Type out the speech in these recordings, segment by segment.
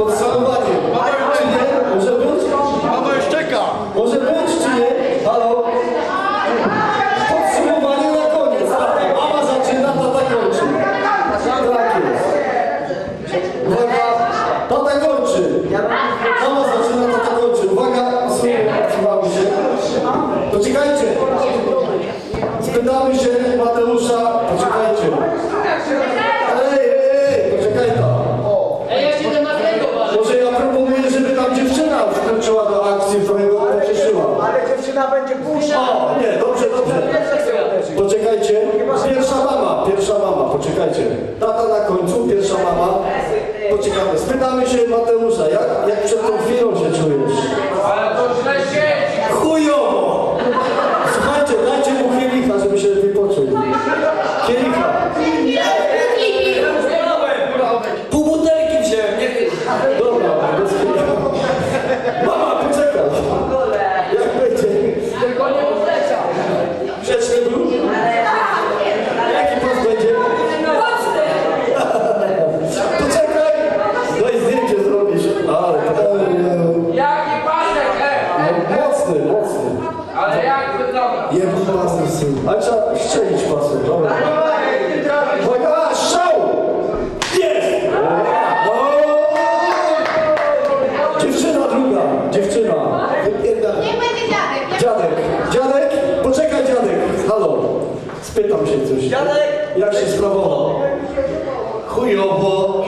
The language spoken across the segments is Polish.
Podsumowanie. Baba już? Może być? Baba już czeka. Może być czy nie? Halo? Podsumowanie na koniec. Mama zaczyna, tata kończy. Tak jest. Uwaga. Tata. Mama zaczyna, tata kończy. Uwaga. Słuchajcie, się. Poczekajcie. Spytamy się Mateusza. Słuchajcie, tata na końcu, pierwsza mama. Poczekamy, spytamy się Mateusza, Ale jak wygląda? Jebut pasem, syn. Ale trzeba strzelić pasem, dobra. Uwaga! Dziewczyna druga, dziewczyna. Wypierdala. Będzie dziadek. Dziadek, poczekaj dziadek, halo. Spytam się coś. Dziadek! Jak się sprawował? Chujowo,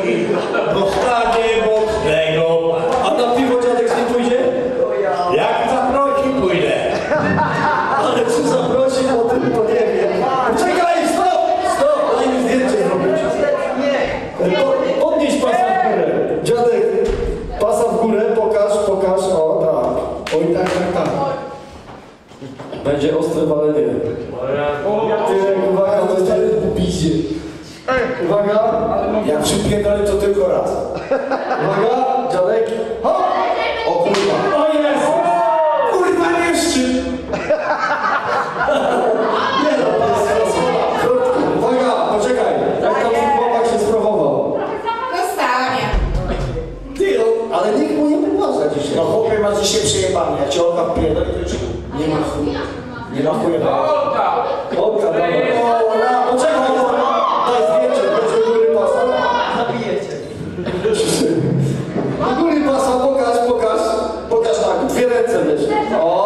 powstanie mocne. zajebiście przejebany. Jak cię oka wpierdoli, to nie ma chuj. Nie ma chuj. No, Olka! Olka, dobra. Ola, no, no, poczekaj, Ola! Daj zdjęcie, do góry pasa. Zabijecie. Do góry pasa, pokaż, pokaż. Pokaż tak, dwie ręce wiesz. O!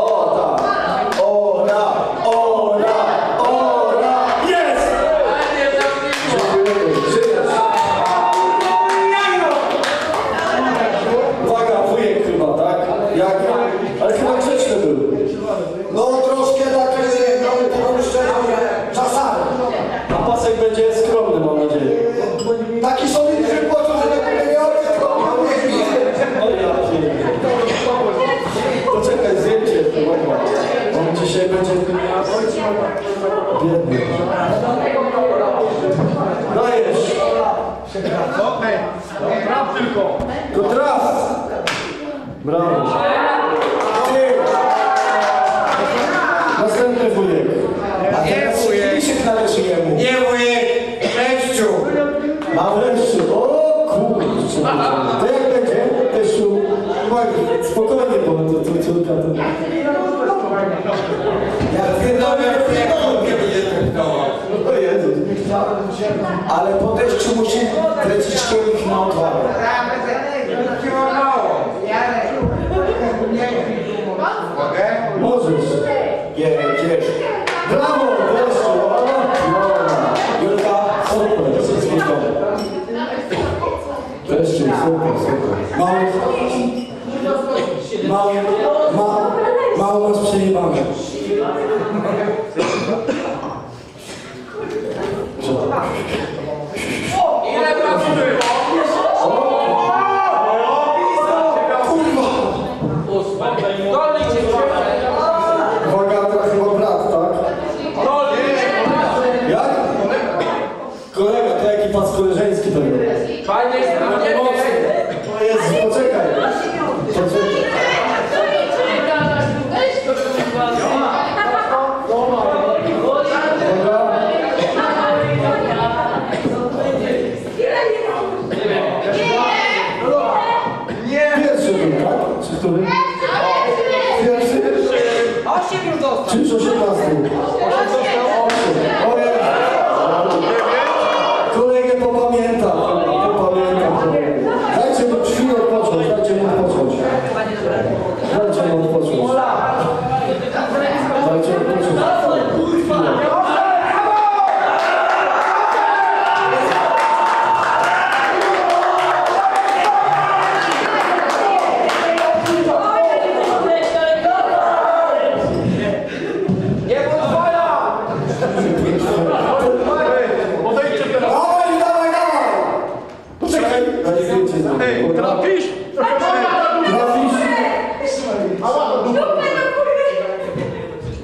ale po musi lecić kielich na odwagę. Mozes, jedziesz. Brawo, Bosu, Jurka, super, super. Deszczu, super, super. Mamy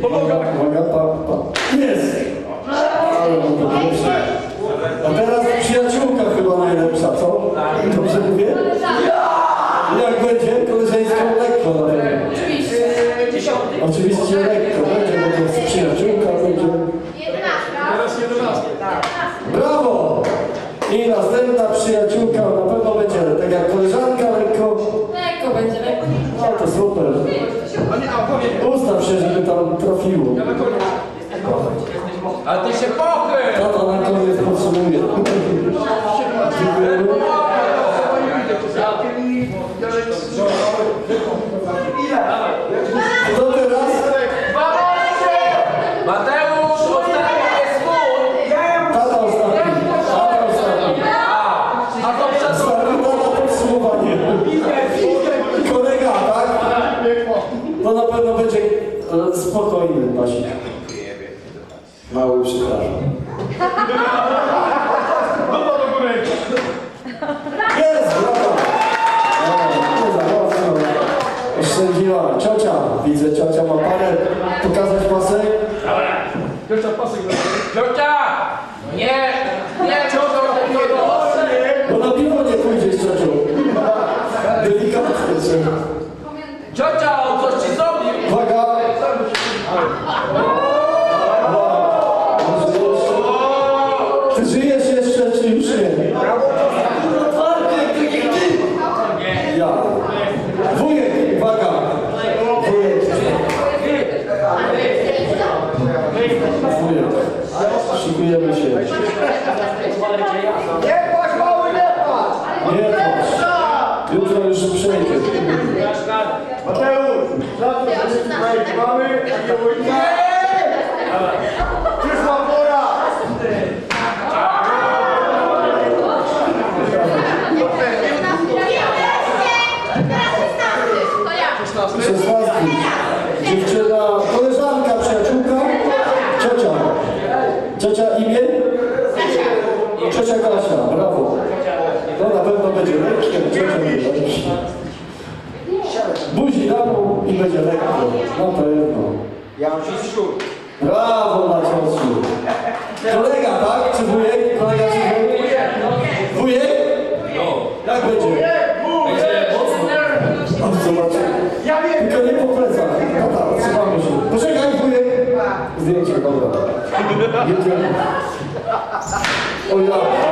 Pomaga! Pomaga, pa. Jest! to spokojny Basik. Mały, przepraszam. No Dobra do góry! Jest! Brawo! No, nie za mocno. Oszczędziła. Ciocia. Widzę, ciocia ma parę. Pokazać pasek? Dobra. Ciocia pasek. Ciocia! Nie! Nie, ciocia! Bo na piwo nie pójdziesz, ciociu. Delikatnie. Ciocia! jutro już przejdzie. Mateusz, za to, że mamy i ujdzie! Ja mam 6 szkół. Brawo dla ciosu. Kolega, tak? Czy wujek? Kolega, czy wujek? Wujek? No. Jak będzie? O, zobaczę. Ja wiem. Tylko nie po plecach. Tata, trzymamy się. Poczekaj, wujek. Zdjęcie, dobra. Jedziemy. O ja.